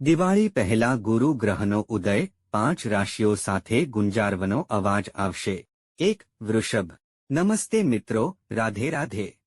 દિવાળી પહેલા ગુરુ ગ્રહનો ઉદય પાંચ રાશિઓ સાથે ગુંજારવનો અવાજ આવશે. એક, વૃષભ. નમસ્તે મિત્રો, રાધે રાધે.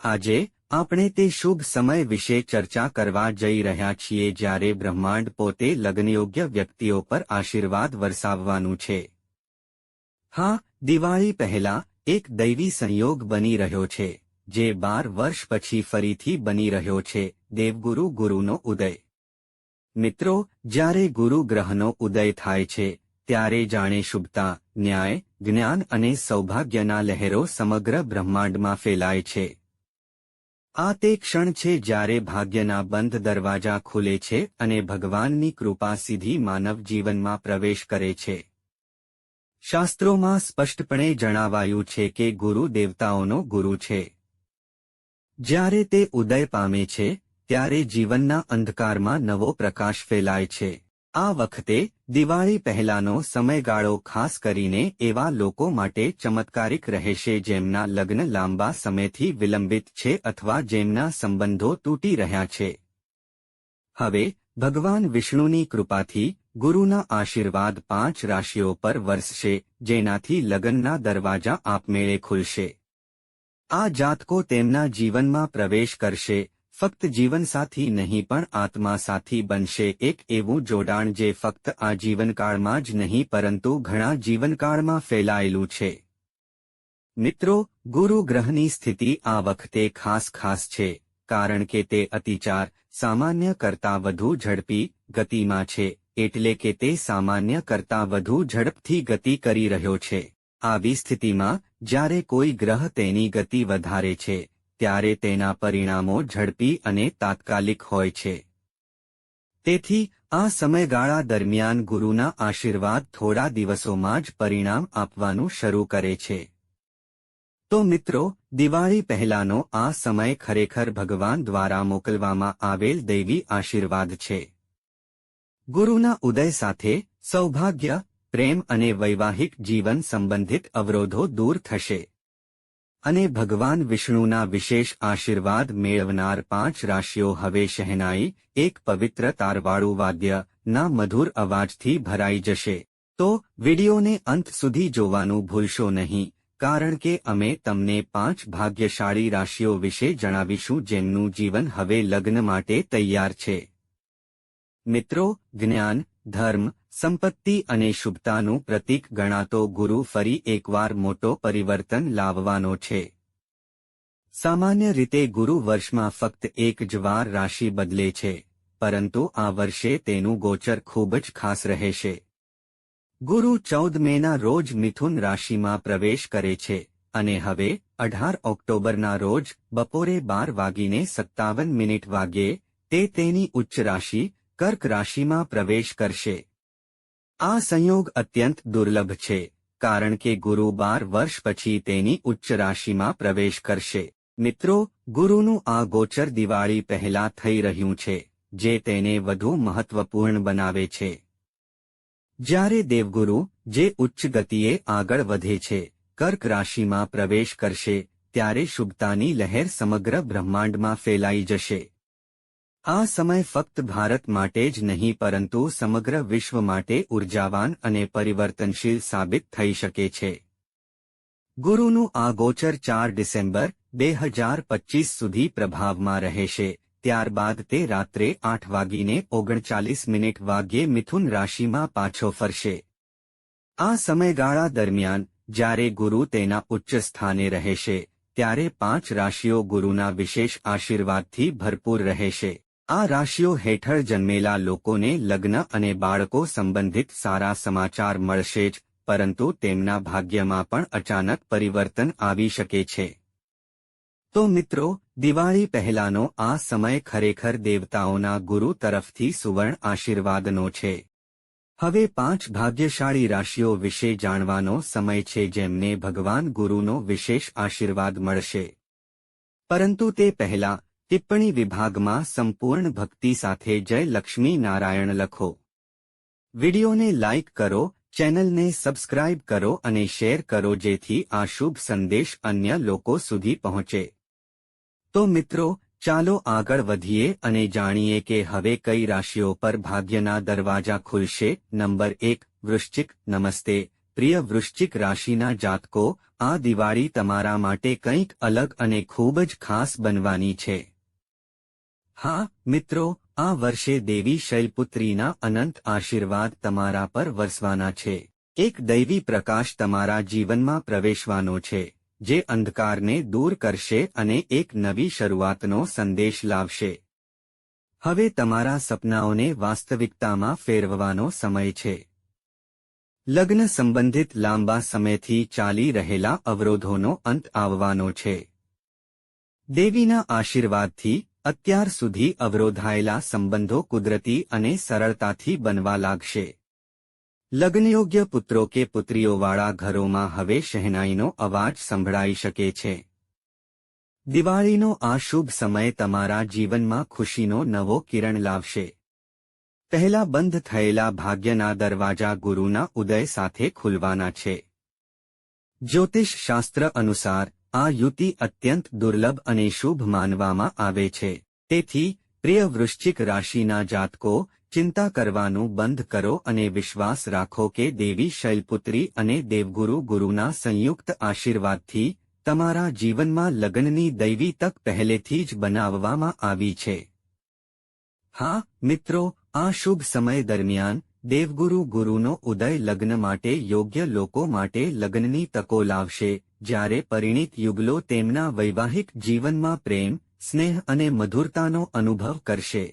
આજે આપણે તે શુભ સમય વિશે ચર્ચા કરવા જઈ રહ્યા છીએ જ્યારે બ્રહ્માંડ પોતે લગ્નયોગ્ય વ્યક્તિઓ પર આશીર્વાદ વરસાવવાનું છે. હા, દિવાળી પહેલા એક દૈવી સંયોગ બની રહ્યો છે, જે બાર વર્ષ પછી ફરીથી બની રહ્યો છે, દેવગુરુ ગુરુનો ઉદય. મિત્રો, જ્યારે ગુરુ ગ્રહનો ઉદય થાય છે, ત્યારે જાણે શુભતા, ન્યાય, જ્ઞાન અને સૌભાગ્યના લહેરો સમગ્ર બ્રહ્માંડમાં ફેલાય છે. આ તે ક્ષણ છે જ્યારે ભાગ્યના બંધ દરવાજા ખુલે છે અને ભગવાનની કૃપા સીધી માનવ જીવનમાં પ્રવેશ કરે છે. શાસ્ત્રોમાં સ્પષ્ટપણે જણાવાયું છે કે ગુરુ દેવતાઓનો ગુરુ છે. જ્યારે તે ઉદય પામે છે ત્યારે જીવનના અંધકારમાં નવો પ્રકાશ ફેલાય છે. આ વખતે દિવાળી પહેલાનો સમયગાળો ખાસ કરીને એવા લોકો માટે ચમત્કારિક રહેશે જેમના લગ્ન લાંબા સમયથી વિલંબિત છે અથવા જેમના સંબંધો તૂટી રહ્યા છે. હવે ભગવાન વિષ્ણુની કૃપાથી ગુરુના આશીર્વાદ પાંચ રાશિઓ પર વરસશે, જેનાથી લગ્નના દરવાજા આપમેળે ખુલશે. આ જાતકો તેમના જીવનમાં પ્રવેશ કરશે ફક્ત જીવનસાથી નહીં પણ આત્મા સાથી બનશે. એક એવું જોડાણ જે ફક્ત આ જીવનકાળમાં જ નહીં, પરંતુ ઘણા જીવનકાળમાં ફેલાયેલું છે. મિત્રો, ગુરુ ગ્રહની સ્થિતિ આ વખતે ખાસ ખાસ છે, કારણ કે તે અતિચાર સામાન્ય કરતાં વધુ ઝડપી ગતિમાં છે, એટલે કે તે સામાન્ય કરતાં વધુ ઝડપથી ગતિ કરી રહ્યો છે. આવી સ્થિતિમાં, જ્યારે કોઈ ગ્રહ તેની ગતિ વધારે છે ત્યારે તેના પરિણામો ઝડપી અને તાત્કાલિક હોય છે. તેથી, આ સમયગાળા દરમિયાન ગુરુના આશીર્વાદ થોડા દિવસોમાં જ પરિણામ આપવાનું શરૂ કરે છે. તો મિત્રો, દિવાળી પહેલાનો આ સમય ખરેખર ભગવાન દ્વારા મોકલવામાં આવેલ દૈવી આશીર્વાદ છે. ગુરુના ઉદય સાથે સૌભાગ્ય, પ્રેમ અને વૈવાહિક જીવન સંબંધિત અવરોધો દૂર થશે. અને ભગવાન વિષ્ણુના વિશેષ આશીર્વાદ મેળવનાર પાંચ રાશિઓ હવે શહેનાઈ, એક પવિત્ર તારવાળું વાદ્ય, ના મધુર અવાજથી ભરાઈ જશે. તો, વિડીયોને અંત સુધી જોવાનું ભૂલશો નહીં, કારણ કે અમે તમને પાંચ ભાગ્યશાળી રાશિઓ વિશે જણાવીશું જેમનું જીવન હવે લગ્ન માટે તૈયાર છે. મિત્રો, જ્ઞાન, ધર્મ સંપત્તિ અને શુભતાનું પ્રતીક ગણાતો ગુરુ ફરી એકવાર મોટો પરિવર્તન લાવવાનો છે. સામાન્ય રીતે ગુરુ વર્ષમાં ફક્ત એક જ વાર રાશિ બદલે છે, પરંતુ આ વર્ષે તેનું ગોચર ખૂબ જ ખાસ રહેશે. ગુરુ ચૌદ મેના રોજ મિથુન રાશિમાં પ્રવેશ કરે છે, અને હવે અઢાર ઓક્ટોબરના રોજ બપોરે બાર વાગીને સત્તાવન મિનિટ વાગ્યે તે તેની ઉચ્ચ રાશિ કર્ક રાશિમાં પ્રવેશ કરશે. આ સંયોગ અત્યંત દુર્લભ છે, કારણ કે ગુરુ બાર વર્ષ પછી તેની ઉચ્ચ રાશિમાં પ્રવેશ કરશે. મિત્રો, ગુરુનું આ ગોચર દિવાળી પહેલા થઈ રહ્યું છે, જે તેને વધુ મહત્વપૂર્ણ બનાવે છે. જ્યારે દેવગુરુ, જે ઉચ્ચ ગતિએ આગળ વધે છે, કર્ક રાશિમાં પ્રવેશ કરશે, ત્યારે શુભતાની લહેર સમગ્ર બ્રહ્માંડમાં ફેલાઈ જશે. આ સમય ફક્ત ભારત માટે જ નહીં, પરંતુ સમગ્ર વિશ્વ માટે ઉર્જાવાન અને પરિવર્તનશીલ સાબિત થઈ શકે છે. ગુરુનું આ ગોચર ચાર ડિસેમ્બર, બે હજાર પચીસ સુધી પ્રભાવમાં રહેશે. ત્યારબાદ તે રાત્રે આઠ વાગીને ઓગણચાલીસ મિનિટ વાગ્યે મિથુન રાશિમાં પાછો ફરશે. આ સમયગાળા દરમિયાન, જ્યારે ગુરુ તેના ઉચ્ચ સ્થાને રહેશે, ત્યારે પાંચ રાશિઓ ગુરુના વિશેષ આશીર્વાદથી ભરપૂર રહેશે. આ રાશિઓ હેઠળ જન્મેલા લોકોને લગ્ન અને બાળકો સંબંધિત સારા સમાચાર મળશે જ, પરંતુ તેમના ભાગ્યમાં પણ અચાનક પરિવર્તન આવી શકે છે. તો મિત્રો, દિવાળી પહેલાનો આ સમય ખરેખર દેવતાઓના ગુરુ તરફથી સુવર્ણ આશીર્વાદનો છે. હવે પાંચ ભાગ્યશાળી રાશિઓ વિશે જાણવાનો સમય છે જેમને ભગવાન ગુરુનો વિશેષ આશીર્વાદ મળશે. પરંતુ તે પહેલા ટિપ્પણી વિભાગમાં સંપૂર્ણ ભક્તિ સાથે જય લક્ષ્મી નારાયણ લખો. વિડિયોને લાઇક કરો, ચેનલને સબસ્ક્રાઇબ કરો અને શેર કરો જેથી આ શુભ સંદેશ અન્ય લોકો સુધી પહોંચે. તો મિત્રો, ચાલો આગળ વધીએ અને જાણીએ કે હવે કઈ રાશિઓ પર ભાગ્યના દરવાજા ખુલશે. નંબર એક, વૃશ્ચિક, નમસ્તે. પ્રિય વૃશ્ચિક રાશિના જાતકો, આ દિવાળી તમારા માટે કંઈક અલગ અને ખૂબ જ ખાસ બનવાની છે. હા, મિત્રો, આ વર્ષે દેવી શૈલપુત્રીના અનંત આશીર્વાદ તમારા પર વરસવાના છે. એક દૈવી પ્રકાશ તમારા જીવનમાં પ્રવેશવાનો છે, જે અંધકારને દૂર કરશે અને એક નવી શરૂઆતનો સંદેશ લાવશે. હવે તમારા સપનાઓને વાસ્તવિકતામાં ફેરવવાનો સમય છે. લગ્ન સંબંધિત લાંબા સમયથી ચાલી રહેલા અવરોધોનો અંત આવવાનો છે. દેવીના આશીર્વાદથી અત્યાર સુધી અવરોધાયેલા સંબંધો કુદરતી અને સરળતાથી બનવા લાગશે. લગ્નયોગ્ય પુત્રો કે પુત્રીઓવાળા ઘરોમાં હવે શહેનાઈનો અવાજ સંભળાઈ શકે છે. દિવાળીનો આ શુભ સમય તમારા જીવનમાં ખુશીનો નવો કિરણ લાવશે. પહેલા બંધ થયેલા ભાગ્યના દરવાજા ગુરુના ઉદય સાથે ખુલવાના છે. જ્યોતિષ શાસ્ત્ર અનુસાર આ યુતિ અત્યંત દુર્લભ અને શુભ માનવામાં આવે છે. તેથી પ્રિય વૃશ્ચિક રાશિના જાતકો, ચિંતા કરવાનું બંધ કરો અને વિશ્વાસ રાખો કે દેવી શૈલપુત્રી અને દેવગુરુ ગુરુના સંયુક્ત આશીર્વાદથી, તમારા જીવનમાં લગ્નની દૈવી તક પહેલેથી જ બનાવવામાં આવી છે. હા, મિત્રો, આ શુભ સમય દરમિયાન, દેવગુરુ ગુરુનો ઉદય લગ્ન માટે યોગ્ય લોકો માટે લગ્નની તકો લાવશે. જ્યારે પરિણીત યુગલો તેમના વૈવાહિક જીવનમાં પ્રેમ, સ્નેહ અને મધુરતાનો અનુભવ કરશે.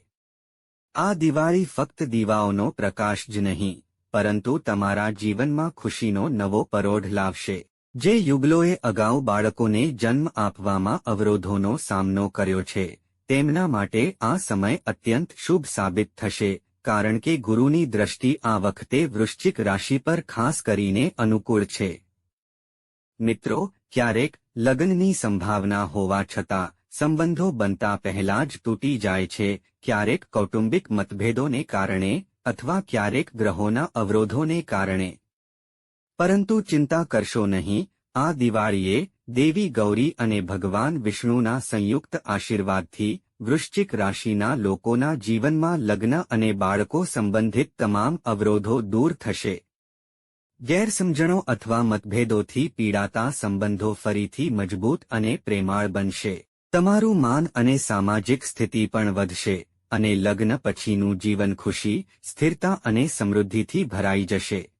આ દિવાળી ફક્ત દીવાઓનો પ્રકાશ જ નહીં, પરંતુ તમારા જીવનમાં ખુશીનો નવો પરોઢ લાવશે. જે યુગલોએ અગાઉ બાળકોને જન્મ આપવામાં અવરોધોનો સામનો કર્યો છે, તેમના માટે આ સમય અત્યંત શુભ સાબિત થશે, કારણ કે ગુરુની દ્રષ્ટિ આ વખતે વૃશ્ચિક રાશિ પર ખાસ કરીને અનુકૂળ છે. મિત્રો, ક્યારેક લગ્નની સંભાવના હોવા છતાં સંબંધો બનતા પહેલા જ તૂટી જાય છે. ક્યારેક કૌટુંબિક મતભેદોને કારણે અથવા ક્યારેક ગ્રહોના અવરોધોને કારણે. પરંતુ ચિંતા કરશો નહીં, આ દિવાળીએ દેવી ગૌરી અને ભગવાન વિષ્ણુના સંયુક્ત આશીર્વાદથી વૃશ્ચિક રાશિના લોકોના જીવનમાં લગ્ન અને બાળકો સંબંધિત તમામ અવરોધો દૂર થશે. ગેરસમજણો અથવા મતભેદોથી પીડાતા સંબંધો ફરીથી મજબૂત અને પ્રેમાળ બનશે. તમારું માન અને સામાજિક સ્થિતિ પણ વધશે અને લગ્ન પછીનું જીવન ખુશી, સ્થિરતા અને સમૃદ્ધિથી ભરાઈ જશે.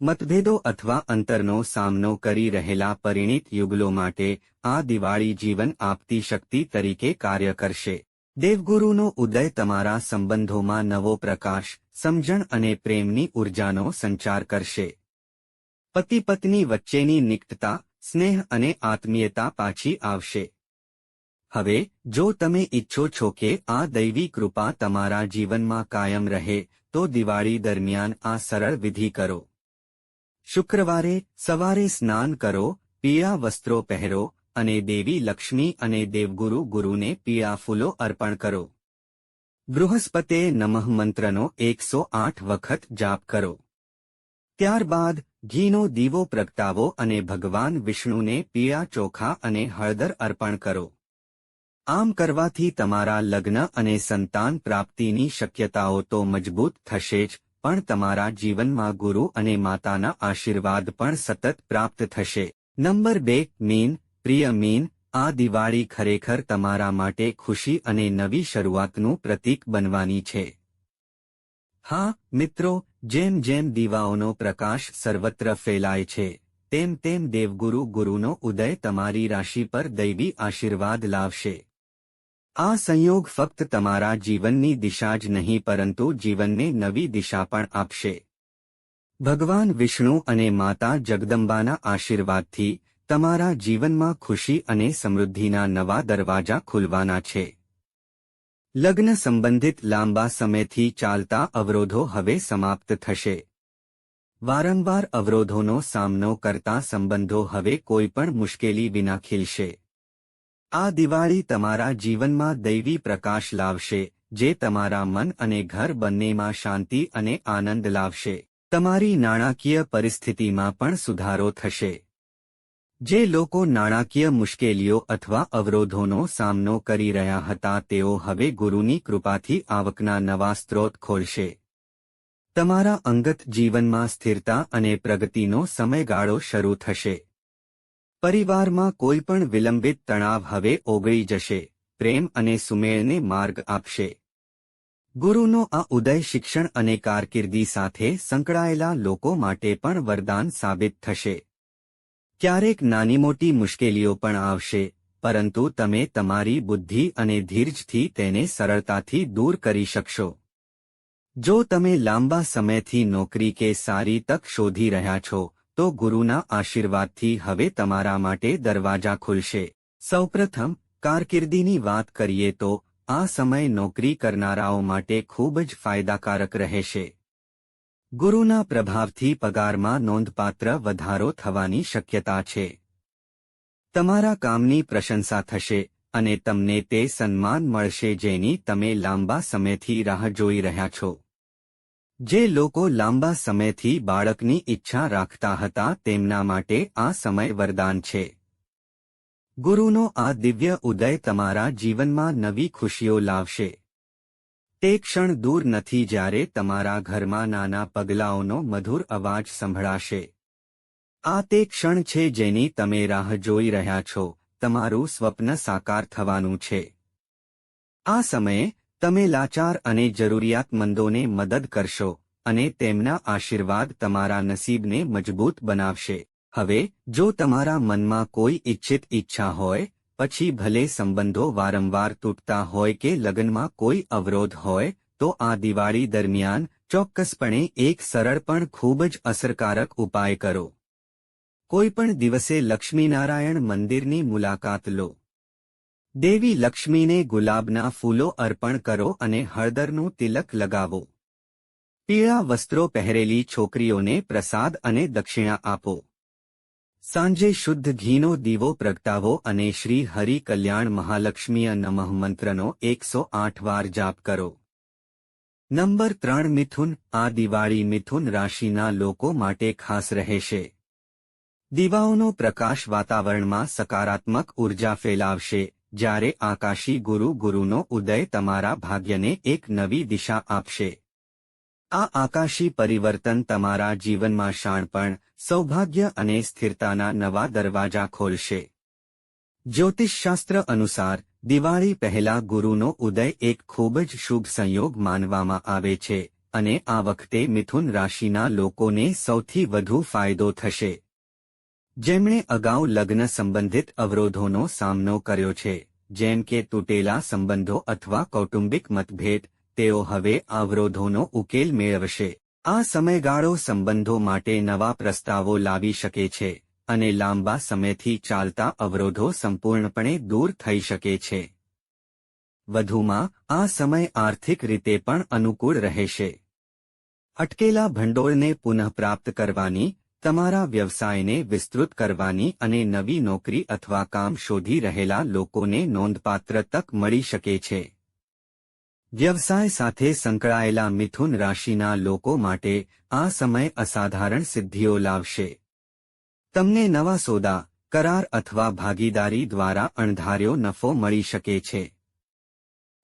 મતભેદો અથવા અંતરનો સામનો કરી રહેલા પરિણીત યુગલો માટે આ દિવાળી જીવન આપતી શક્તિ તરીકે કાર્ય કરશે. દેવગુરુનો ઉદય તમારા સંબંધોમાં નવો પ્રકાશ સમજણ અને પ્રેમની ઉર્જાનો સંચાર કરશે. પતિ પત્ની વચ્ચેની નિકટતા, સ્નેહ અને આત્મીયતા પાછી આવશે. હવે, જો તમે ઈચ્છો છો કે આ દૈવી કૃપા તમારા જીવનમાં કાયમ રહે, તો દિવાળી દરમિયાન આ સરળ વિધિ કરો. શુક્રવારે સવારે સ્નાન કરો, પીળા વસ્ત્રો પહેરો અને દેવી લક્ષ્મી અને દેવગુરુ ગુરુને પીળા ફૂલો અર્પણ કરો. બૃહસ્પતે નમઃ મંત્રનો એકસો આઠ વખત જાપ કરો. ત્યારબાદ ઘીનો દીવો પ્રગટાવો અને ભગવાન વિષ્ણુને પીળા ચોખા અને હળદર અર્પણ કરો. આમ કરવાથી તમારા લગ્ન અને સંતાન પ્રાપ્તિની શક્યતાઓ તો મજબૂત થશે જ, પણ તમારા જીવનમાં ગુરુ અને માતાના આશીર્વાદ પણ સતત પ્રાપ્ત થશે. નંબર બે, મીન, પ્રિય મીન આ દિવાળી ખરેખર તમારા માટે ખુશી અને નવી શરૂઆતનું પ્રતીક બનવાની છે. હા, મિત્રો, જેમ જેમ દીવાઓનો પ્રકાશ સર્વત્ર ફેલાય છે, તેમ તેમ દેવગુરુ ગુરુનો ઉદય તમારી રાશિ પર દૈવી આશીર્વાદ લાવશે. આ સંયોગ ફક્ત તમારા જીવનની દિશા જ નહીં, પરંતુ જીવનને નવી દિશા પણ આપશે. ભગવાન વિષ્ણુ અને માતા જગદંબાના આશીર્વાદથી તમારા જીવનમાં ખુશી અને સમૃદ્ધિના નવા દરવાજા ખુલવાના છે. લગ્ન સંબંધિત લાંબા સમયથી ચાલતા અવરોધો હવે સમાપ્ત થશે. વારંવાર અવરોધોનો સામનો કરતા સંબંધો હવે કોઈપણ મુશ્કેલી વિના ખીલશે. આ દિવાળી તમારા જીવનમાં દૈવી પ્રકાશ લાવશે, જે તમારા મન અને ઘર બંનેમાં શાંતિ અને આનંદ લાવશે. તમારી નાણાકીય પરિસ્થિતિમાં પણ સુધારો થશે. જે લોકો નાણાકીય મુશ્કેલીઓ અથવા અવરોધોનો સામનો કરી રહ્યા હતા તેઓ હવે ગુરુની કૃપાથી આવકના નવા સ્ત્રોત ખોલશે. તમારા અંગત જીવનમાં સ્થિરતા અને પ્રગતિનો સમયગાળો શરૂ થશે. પરિવારમાં કોઈપણ વિલંબિત તણાવ હવે ઓગળી જશે, પ્રેમ અને સુમેળને માર્ગ આપશે. ગુરુનો આ ઉદય શિક્ષણ અને કારકિર્દી સાથે સંકળાયેલા લોકો માટે પણ વરદાન સાબિત થશે. ક્યારેક નાની મોટી મુશ્કેલીઓ પણ આવશે, પરંતુ તમે તમારી બુદ્ધિ અને ધીરજથી તેને સરળતાથી દૂર કરી શકશો. જો તમે લાંબા સમયથી નોકરી કે સારી તક શોધી રહ્યા છો, તો ગુરુના આશીર્વાદથી હવે તમારા માટે દરવાજા ખુલશે. સૌપ્રથમ, કારકિર્દીની વાત કરીએ તો, આ સમય નોકરી કરનારાઓ માટે ખૂબ જ ફાયદાકારક રહેશે. ગુરુના પ્રભાવથી પગારમાં નોંધપાત્ર વધારો થવાની શક્યતા છે. તમારા કામની પ્રશંસા થશે અને તમને તે સન્માન મળશે જેની તમે લાંબા સમયથી રાહ જોઈ રહ્યા છો. જે લોકો લાંબા સમયથી બાળકની ઈચ્છા રાખતા હતા તેમના માટે આ સમય વરદાન છે. ગુરુનો આ દિવ્ય ઉદય તમારા જીવનમાં નવી ખુશીઓ લાવશે. તે ક્ષણ દૂર નથી જ્યારે તમારા ઘરમાં નાના પગલાઓનો મધુર અવાજ સંભળાશે. આ તે ક્ષણ છે જેની તમે રાહ જોઈ રહ્યા છો, તમારું સ્વપ્ન સાકાર થવાનું છે. આ સમયે, તમે લાચાર અને જરૂરિયાતમંદોને મદદ કરશો, અને તેમના આશીર્વાદ તમારા નસીબને મજબૂત બનાવશે. હવે, જો તમારા મનમાં કોઈ ઇચ્છિત ઈચ્છા હોય પછી ભલે સંબંધો વારંવાર તૂટતા હોય કે લગ્નમાં કોઈ અવરોધ હોય, તો આ દિવાળી દરમિયાન ચોક્કસપણે એક સરળ પણ ખૂબ જ અસરકારક ઉપાય કરો. કોઈપણ દિવસે લક્ષ્મીનારાયણ મંદિરની મુલાકાત લો. દેવી લક્ષ્મીને ગુલાબના ફૂલો અર્પણ કરો અને હળદરનું તિલક લગાવો. પીળા વસ્ત્રો પહેરેલી છોકરીઓને પ્રસાદ અને દક્ષિણા આપો. સાંજે શુદ્ધ ઘીનો દીવો પ્રગટાવો અને શ્રી હરિ કલ્યાણ મહાલક્ષ્મીય નમઃ મંત્રનો એકસો આઠ વાર જાપ કરો. નંબર ત્રણ, મિથુન. આ દિવાળી મિથુન રાશિના લોકો માટે ખાસ રહેશે. દીવાઓનો પ્રકાશ વાતાવરણમાં સકારાત્મક ઊર્જા ફેલાવશે, જ્યારે આકાશી ગુરુ ગુરુનો ઉદય તમારા ભાગ્યને એક નવી દિશા આપશે. આ આકાશી પરિવર્તન તમારા જીવનમાં શાણપણ, સૌભાગ્ય અને સ્થિરતાના નવા દરવાજા ખોલશે. જ્યોતિષશાસ્ત્ર અનુસાર, દિવાળી પહેલા ગુરુનો ઉદય એક ખૂબ જ શુભ સંયોગ માનવામાં આવે છે, અને આ વખતે મિથુન રાશિના લોકોને સૌથી વધુ ફાયદો થશે. જેમણે અગાઉ લગ્ન સંબંધિત અવરોધોનો સામનો કર્યો છે, જેમ કે તૂટેલા સંબંધો અથવા કૌટુંબિક મતભેદ તેઓ હવે અવરોધોનો ઉકેલ મેળવશે. આ સમયગાળો સંબંધો માટે નવા પ્રસ્તાવો લાવી શકે છે અને લાંબા સમયથી ચાલતા અવરોધો સંપૂર્ણપણે દૂર થઈ શકે છે. વધુમાં, આ સમય આર્થિક રીતે પણ અનુકૂળ રહેશે. અટકેલા ભંડોળને પુનઃપ્રાપ્ત કરવાની, તમારા વ્યવસાયને વિસ્તૃત કરવાની અને નવી નોકરી અથવા કામ શોધી રહેલા લોકોને નોંધપાત્ર તક મળી શકે છે. વ્યવસાય સાથે સંકળાયેલા મિથુન રાશિના લોકો માટે આ સમય અસાધારણ સિદ્ધિઓ લાવશે. તમને નવા સોદા, કરાર અથવા ભાગીદારી દ્વારા અણધાર્યો નફો મળી શકે છે.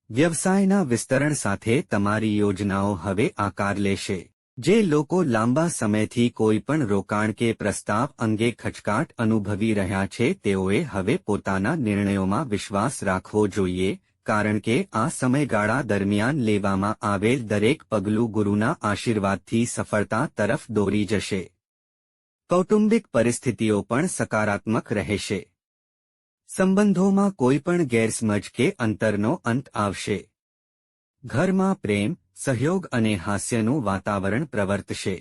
વ્યવસાયના વિસ્તરણ સાથે તમારી યોજનાઓ હવે આકાર લેશે. જે લોકો લાંબા સમયથી કોઈ પણ રોકાણ કે પ્રસ્તાવ અંગે ખચકાટ અનુભવી રહ્યા છે, તેઓએ હવે પોતાના નિર્ણયોમાં વિશ્વાસ રાખવો જોઈએ કારણ કે આ સમયગાળા દરમિયાન લેવામાં આવેલ દરેક પગલું ગુરુના આશીર્વાદથી સફળતા તરફ દોરી જશે. કૌટુંબિક પરિસ્થિતિઓ પણ સકારાત્મક રહેશે. સંબંધોમાં કોઈપણ ગેરસમજ કે અંતરનો અંત આવશે. ઘરમાં પ્રેમ, સહયોગ અને હાસ્યનું વાતાવરણ પ્રવર્તશે.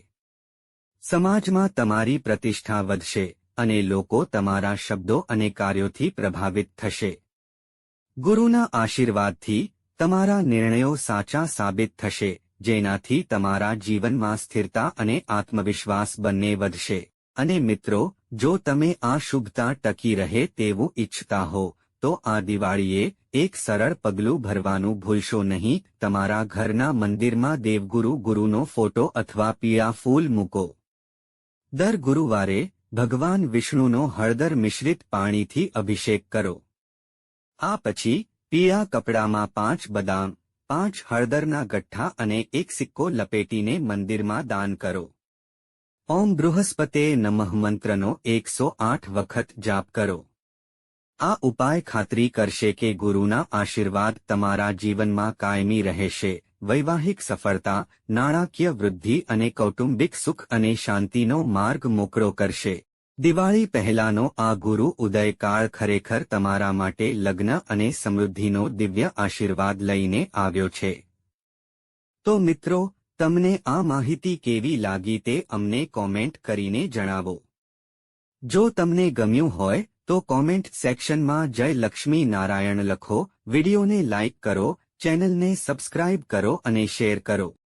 સમાજમાં તમારી પ્રતિષ્ઠા વધશે અને લોકો તમારા શબ્દો અને કાર્યોથી પ્રભાવિત થશે. ગુરુના આશીર્વાદથી તમારા નિર્ણયો સાચા સાબિત થશે, જેનાથી તમારા જીવનમાં સ્થિરતા અને આત્મવિશ્વાસ બંને વધશે. અને મિત્રો, જો તમે આ શુભતા ટકી રહે તેવું ઈચ્છતા હો, તો આ દિવાળીએ એક સરળ પગલું ભરવાનું ભૂલશો નહીં, તમારા ઘરના મંદિરમાં દેવગુરુ ગુરુનો ફોટો અથવા પીળા ફૂલ મૂકો. દર ગુરુવારે ભગવાન વિષ્ણુનો હળદર મિશ્રિત પાણીથી અભિષેક કરો. આ પછી પીળા કપડામાં પાંચ બદામ, પાંચ હળદરના ગઠ્ઠા અને એક સિક્કો લપેટીને મંદિરમાં દાન કરો. ઓમ બૃહસ્પતે નમઃ મંત્રનો એકસો આઠ વખત જાપ કરો. આ ઉપાય ખાતરી કરશે કે ગુરુના આશીર્વાદ તમારા જીવનમાં કાયમી રહેશે, વૈવાહિક સફળતા, નાણાકીય વૃદ્ધિ અને કૌટુંબિક સુખ અને શાંતિનો માર્ગ મોકળો કરશે. દિવાળી પહેલાનો આ ગુરુ ઉદયકાળ ખરેખર તમારા માટે લગ્ન અને સમૃદ્ધિનો દિવ્ય આશીર્વાદ લઈને આવ્યો છે. તો મિત્રો, તમને આ માહિતી કેવી લાગી તે અમને કોમેન્ટ કરીને જણાવો. જો તમને ગમ્યું હોય, તો કોમેન્ટ સેક્શનમાં જય લક્ષ્મી નારાયણ લખો, વિડીયોને લાઇક કરો, ચેનલને સબસ્ક્રાઇબ કરો અને શેર કરો.